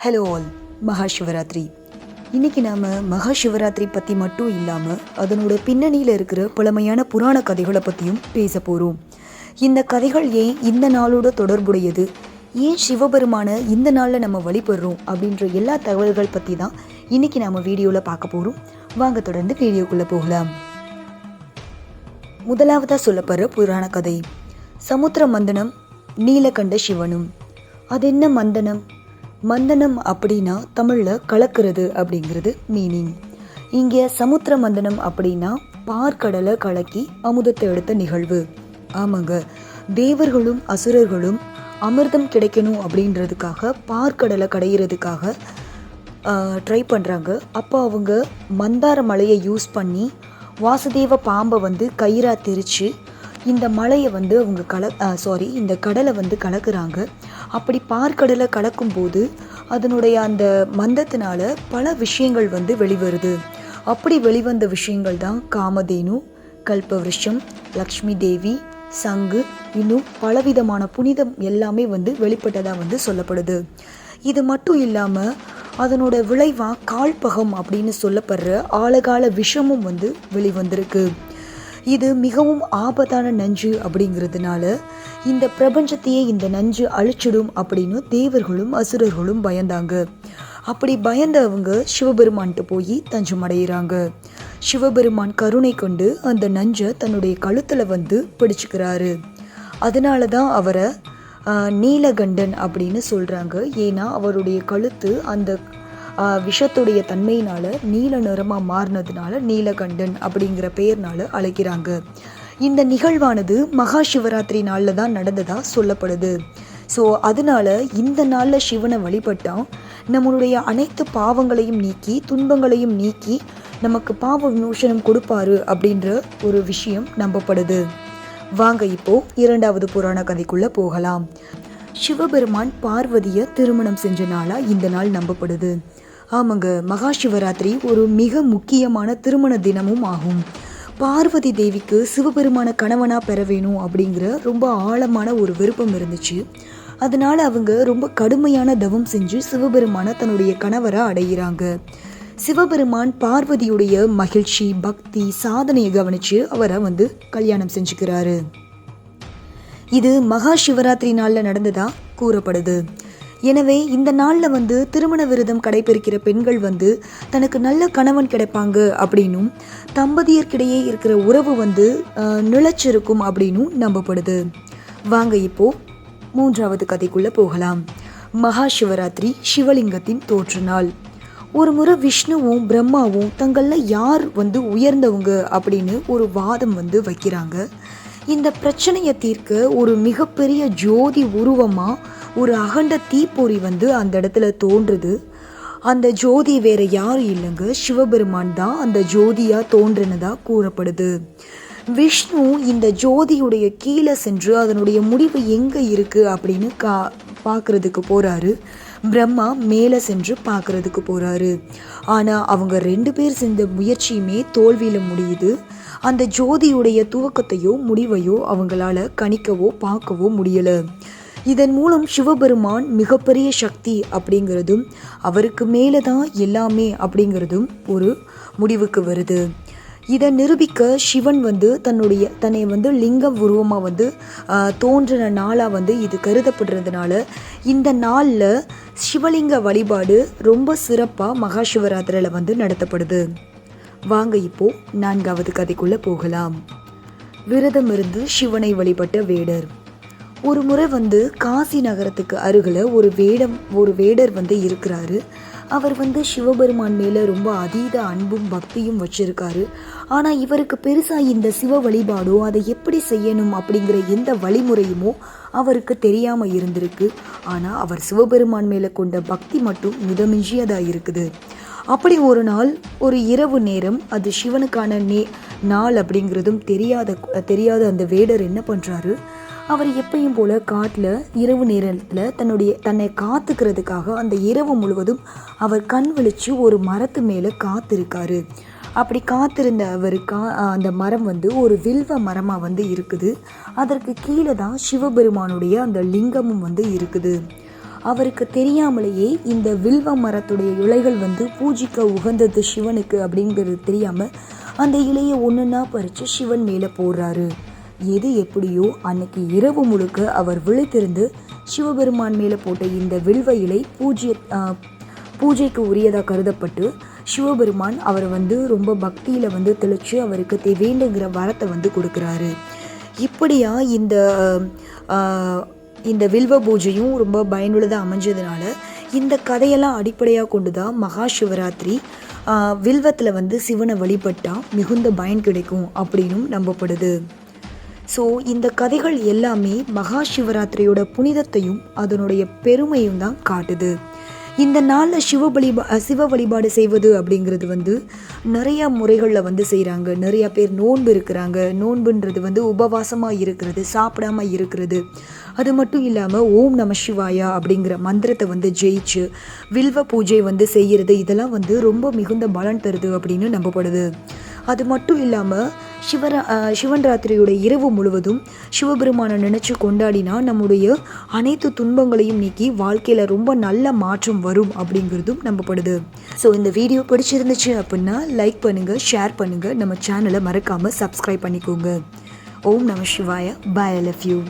Hello all மகா சிவராத்திரி இன்னைக்கு நாம் மகா சிவராத்திரி பற்றி மட்டும் இல்லாமல் அதனோட பின்னணியில் இருக்கிற பழமையான புராண கதைகளை பற்றியும் பேச போகிறோம் இந்த கதைகள் ஏன் இந்த நாளோட தொடர்புடையது? ஏன் சிவபெருமான இந்த நாளில் நம்ம வழிபடுறோம்? அப்படின்ற எல்லா தகவல்கள் பற்றி தான் இன்னைக்கு நாம் வீடியோவில் பார்க்க போகிறோம் வாங்க தொடர்ந்து வீடியோக்குள்ளே போகலாம். முதலாவதாக சொல்லப்படுற புராண கதை. சமுத்திர மந்தனம் நீலகண்ட சிவனும். அது என்ன மந்தனம்? மந்தனம் அப்படின்னா தமிழில் கலக்கிறது அப்படிங்கிறது மீனிங் இங்கே சமுத்திர மந்தனம் அப்படின்னா பார்க்கடலை கலக்கி அமுதத்தை எடுத்த நிகழ்வு. ஆமாங்க. தேவர்களும் அசுரர்களும் அமிர்தம் கிடைக்கணும் அப்படின்றதுக்காக பார்க்கடலை கடையிறதுக்காக ட்ரை பண்ணுறாங்க அப்போ அவங்க மந்தார மலையை யூஸ் பண்ணி வாசுதேவ பாம்பை வந்து கயிறாக திரித்து இந்த மலையை வந்து அவங்க கல சாரி இந்த கடலை வந்து கலக்குறாங்க. அப்படி பார்க்கடலை கலக்கும்போது அதனுடைய அந்த மந்தத்தினால பல விஷயங்கள் வந்து வெளிவருது. அப்படி வெளிவந்த விஷயங்கள் தான் காமதேனு கல்பவருஷம் லக்ஷ்மி தேவி சங்கு இன்னும் பலவிதமான புனிதம் எல்லாமே வந்து வெளிப்பட்டதாக வந்து சொல்லப்படுது. இது மட்டும் இல்லாமல் அதனோட விளைவாக கால்பகம் அப்படின்னு சொல்லப்படுற ஆழகால விஷமும் வந்து வெளிவந்திருக்கு. இது மிகவும் ஆபத்தான நஞ்சு அப்படிங்கிறதுனால இந்த பிரபஞ்சத்தையே இந்த நஞ்சு அழிச்சிடும் அப்படின்னு தேவர்களும் அசுரர்களும் பயந்தாங்க. அப்படி பயந்த அவங்க சிவபெருமான்கிட்ட போய் தஞ்சம் அடைகிறாங்க சிவபெருமான் கருணை கொண்டு அந்த நஞ்சை தன்னுடைய கழுத்தில் வந்து பிடிச்சிக்கிறாரு. அதனால தான் அவரை நீலகண்டன் அப்படின்னு சொல்கிறாங்க ஏன்னா அவருடைய கழுத்து அந்த விஷத்துடைய தன்மையினால நீல நிறமாக மாறினதுனால நீலகண்டன் அப்படிங்கிற பெயர்னால அழைக்கிறாங்க. இந்த நிகழ்வானது மகா சிவராத்திரி நாளில் தான் நடந்ததாக சொல்லப்படுது. ஸோ அதனால இந்த நாளில் சிவனை வழிபட்டால் நம்மளுடைய அனைத்து பாவங்களையும் நீக்கி துன்பங்களையும் நீக்கி நமக்கு பாவ விமோசனம் கொடுப்பாரு அப்படின்ற ஒரு விஷயம் நம்பப்படுது. வாங்க இப்போ இரண்டாவது புராண கதைக்குள்ள போகலாம். சிவபெருமான் பார்வதியை திருமணம் செஞ்ச நாளா இந்த நாள் நம்பப்படுது. ஆமாங்க மகா சிவராத்திரி ஒரு மிக முக்கியமான திருமண தினமும் ஆகும். பார்வதி தேவிக்கு சிவபெருமான கணவனாக பெற வேணும் அப்படிங்கிற ரொம்ப ஆழமான ஒரு விருப்பம் இருந்துச்சு. அதனால அவங்க ரொம்ப கடுமையான தவம் செஞ்சு சிவபெருமான தன்னுடைய கணவராக அடைகிறாங்க சிவபெருமான் பார்வதியுடைய மகிழ்ச்சி பக்தி சாதனையை கவனித்து அவரை வந்து கல்யாணம் செஞ்சுக்கிறாரு. இது மகா சிவராத்திரி நாளில் நடந்ததாக கூறப்படுது. எனவே இந்த நாளில் வந்து திருமண விரதம் கடைபிடிக்கிற பெண்கள் வந்து தனக்கு நல்ல கணவன் கிடைப்பாங்க அப்படின்னும் தம்பதியர்க்கிடையே இருக்கிற உறவு வந்து நிலச்சிருக்கும் அப்படின்னும் நம்பப்படுது. வாங்க இப்போ மூன்றாவது கதைக்குள்ளே போகலாம். மகா சிவராத்திரி சிவலிங்கத்தின் தோற்று நாள். ஒரு முறை விஷ்ணுவும் பிரம்மாவும் தங்களில் யார் வந்து உயர்ந்தவங்க அப்படின்னு ஒரு வாதம் வந்து வைக்கிறாங்க. இந்த பிரச்சனையை தீர்க்க ஒரு மிகப்பெரிய ஜோதி உருவமாக ஒரு அகண்ட தீப்பொறி வந்து அந்த இடத்துல தோன்றுது. அந்த ஜோதி வேற யாரும் இல்லைங்க. சிவபெருமான் தான் அந்த ஜோதியாக தோன்றுனதாக கூறப்படுது. விஷ்ணு இந்த ஜோதியுடைய கீழே சென்று அதனுடைய முடிவு எங்கே இருக்குது அப்படின்னு கா பார்க்குறதுக்கு போகிறாரு பிரம்மா மேலே சென்று பார்க்குறதுக்கு போகிறாரு ஆனால் அவங்க ரெண்டு பேர் செஞ்ச முயற்சியுமே தோல்வியில் முடியுது. அந்த ஜோதியுடைய துவக்கத்தையோ முடிவையோ அவங்களால கணிக்கவோ பார்க்கவோ முடியலை. இதன் மூலம் சிவபெருமான் மிகப்பெரிய சக்தி அப்படிங்கிறதும் அவருக்கு மேலே தான் எல்லாமே அப்படிங்கிறதும் ஒரு முடிவுக்கு வருது. இதை நிரூபிக்க சிவன் வந்து தன்னுடைய தன்னை வந்து லிங்க உருவமாக வந்து தோன்றின நாளாக வந்து இது கருதப்படுறதுனால இந்த நாளில் சிவலிங்க வழிபாடு ரொம்ப சிறப்பாக மகா சிவராத்திரியில் வந்து நடத்தப்படுது. வாங்க இப்போ நான்காவது கதைக்குள்ள போகலாம். விரதம் இருந்து சிவனை வழிபட்ட வேடர். ஒரு முறை வந்து காசி நகரத்துக்கு அருகில் ஒரு வேடம் ஒரு வேடர் வந்து இருக்கிறாரு. அவர் வந்து சிவபெருமான் மேலே ரொம்ப அதீத அன்பும் பக்தியும் வச்சிருக்காரு. ஆனால் இவருக்கு பெருசாக இந்த சிவ வழிபாடோ அதை எப்படி செய்யணும் அப்படிங்கிற எந்த வழிமுறையுமோ அவருக்கு தெரியாமல் இருந்திருக்கு. ஆனால் அவர் சிவபெருமான் மேலே கொண்ட பக்தி மட்டும் மிதமிஞ்சியதாக இருக்குது. அப்படி ஒரு நாள் ஒரு இரவு நேரம் அது சிவனுக்கான நே நாள் அப்படிங்கிறதும் தெரியாத தெரியாத அந்த வேடர் என்ன பண்ணுறாரு அவர் எப்பயும் போல காட்டில் இரவு நேரத்தில் தன்னுடைய தன்னை காத்துக்கிறதுக்காக அந்த இரவு முழுவதும் அவர் கண் விழிச்சு ஒரு மரத்து மேலே காத்திருக்காரு. அப்படி காத்திருந்த அவர் கா அந்த மரம் வந்து ஒரு வில்வ மரமாக வந்து இருக்குது. அதற்கு கீழே தான் சிவபெருமானுடைய அந்த லிங்கமும் வந்து இருக்குது. அவருக்கு தெரியாமலேயே இந்த வில்வ மரத்துடைய இலைகள் வந்து பூஜிக்க உகந்தது சிவனுக்கு அப்படிங்கிறது தெரியாமல் அந்த இலையை ஒன்றுன்னா பறித்து சிவன் மேலே போடுறாரு. எது எப்படியோ அன்னைக்கு இரவு முழுக்க அவர் விழித்திருந்து சிவபெருமான் மேலே போட்ட இந்த வில்வ இலை பூஜ்ய பூஜைக்கு உரியதாக கருதப்பட்டு சிவபெருமான் அவரை வந்து ரொம்ப பக்தியில் வந்து தெளித்து அவருக்கு தே- வேண்டுங்கிற வரத்தை வந்து கொடுக்குறாரு. இப்படியா இந்த இந்த வில்வ பூஜையும் ரொம்ப பயனுள்ளதாக அமைஞ்சதுனால இந்த கதையெல்லாம் அடிப்படையாக கொண்டு தான் மகா சிவராத்திரி வில்வத்தில் வந்து சிவனை வழிபட்டால் மிகுந்த பயன் கிடைக்கும் அப்படின்னும் நம்பப்படுது. ஸோ இந்த கதைகள் எல்லாமே மகா சிவராத்திரியோட புனிதத்தையும் அதனுடைய பெருமையும் தான் காட்டுது. இந்த நாளில் சிவ வழிபா சிவ வழிபாடு செய்வது அப்படிங்கிறது வந்து நிறையா முறைகளில் வந்து செய்கிறாங்க நிறையா பேர் நோன்பு இருக்கிறாங்க. நோன்புன்றது வந்து உபவாசமாக இருக்கிறது சாப்பிடாம இருக்கிறது. அது மட்டும் இல்லாமல் ஓம் நம சிவாயா அப்படிங்கிற மந்திரத்தை வந்து ஜெயிச்சு வில்வ பூஜை வந்து செய்கிறது இதெல்லாம் வந்து ரொம்ப மிகுந்த பலன் தருது அப்படின்னு நம்பப்படுது. அது மட்டும் இல்லாமல் சிவரா சிவன் ராத்திரியோட இரவு முழுவதும் சிவபெருமானை நினச்சி கொண்டாடினா நம்முடைய அனைத்து துன்பங்களையும் நீக்கி வாழ்க்கையில் ரொம்ப நல்ல மாற்றம் வரும் அப்படிங்கிறதும் நம்பப்படுது. ஸோ இந்த வீடியோ பிடிச்சிருந்துச்சு அப்படின்னா லைக் பண்ணுங்கள் ஷேர் பண்ணுங்கள் நம்ம சேனலை மறக்காமல் சப்ஸ்கிரைப் பண்ணிக்கோங்க. ஓம் நம சிவாய. Bye love you